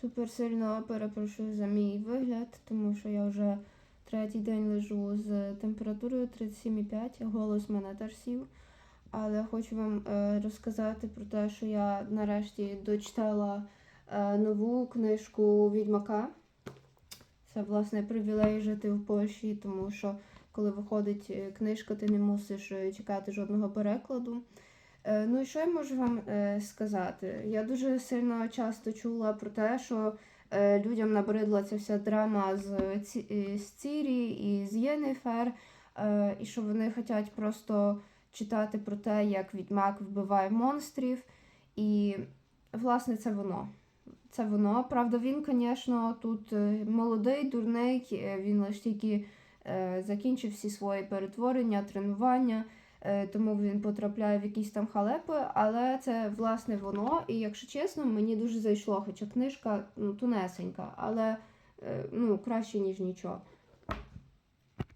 Супер сильно перепрошую за мій вигляд, тому що я вже третій день лежу з температурою 37,5, голос мене теж сів. Але хочу вам е, розказати про те, що я нарешті дочитала е, нову книжку Відьмака. Це власне привілей жити в Польщі, тому що коли виходить е, книжка, ти не мусиш чекати жодного перекладу. Е, Ну і що я можу вам е, сказати? Я дуже сильно часто чула про те, що е, людям набридла ця вся драма з, з Цірі і з Єнефер, і що вони хочуть просто читати про те, як відьмак вбиває монстрів. І власне це воно. Це воно. Правда, він, звісно, тут молодий, дурний, він лише тільки закінчив всі свої перетворення, тренування, тому він потрапляє в якісь там халепи, але це власне воно. І якщо чесно, мені дуже зайшло, хоча книжка ну, тунесенька, але е, ну, краще, ніж нічого.